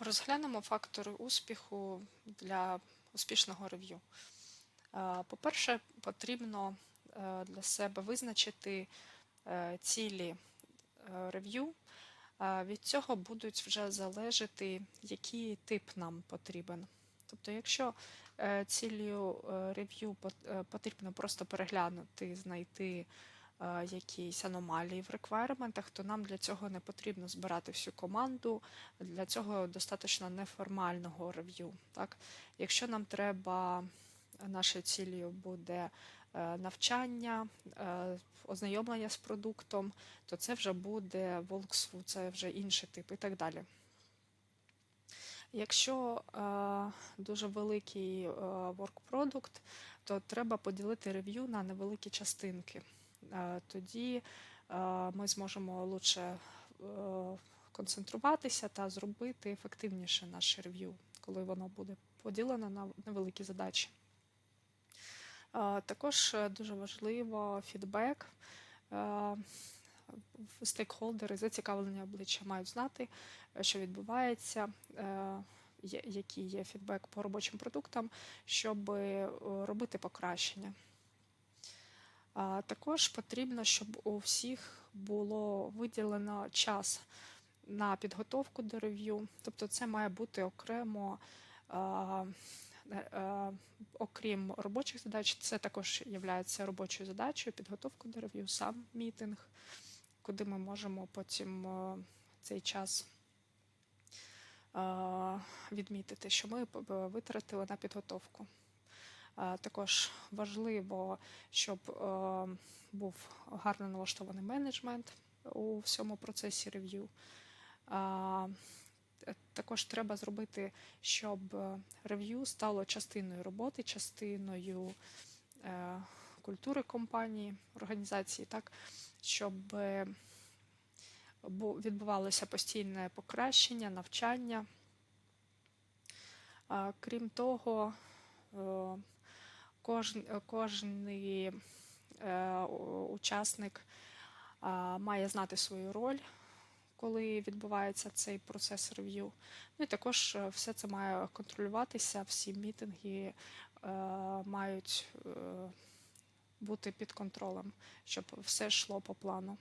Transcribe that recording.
Розглянемо фактори успіху для успішного рев'ю. Е, По-перше, потрібно е, для себе визначити е, цілі рев'ю. Від цього будуть вже залежати, який тип нам потрібен. Тобто, якщо цілею рев'ю потрібно просто переглянути, знайти якісь аномалії в реквайрементах, то нам для цього не потрібно збирати всю команду. Для цього достатньо неформального рев'ю. Так? Якщо нам треба, нашою цілею буде е, навчання, е, ознайомлення з продуктом, то це вже буде walkthrough, це вже інший тип і так далі. Якщо е, дуже великий е, product, то треба поділити рев'ю на невеликі частинки. Е, тоді е, ми зможемо лучше е, концентруватися та зробити ефективніше наше рев'ю, коли воно буде поділено на невеликі задачі. Також дуже важливо фідбек. Стейкхолдери, зацікавлені обличчя мають знати, що відбувається, який є фідбек по робочим продуктам, щоб робити покращення. А Також потрібно, щоб у всіх було виділено час на підготовку до рев'ю. Тобто це має бути окремо, е, е, окрім робочих задач, це також є робочою задачею, підготовка до рев'ю, сам мітинг, куди ми можемо потім е, цей час відмітити, що ми витратили на підготовку. Також важливо, щоб е, був гарно налаштований менеджмент у всьому процесі рев'ю. Також треба зробити, щоб е, рев'ю стало частиною роботи, частиною е, культури компанії, організації, так, щоб е, відбувалося постійне покращення, навчання. Крім того, е, кожен, кожний е, учасник е, має знати свою роль, коли відбувається цей процес рев'ю. Ну і також е, все це має контролюватися, всі мітинги е, мають е, бути під контролем, щоб все йшло по плану.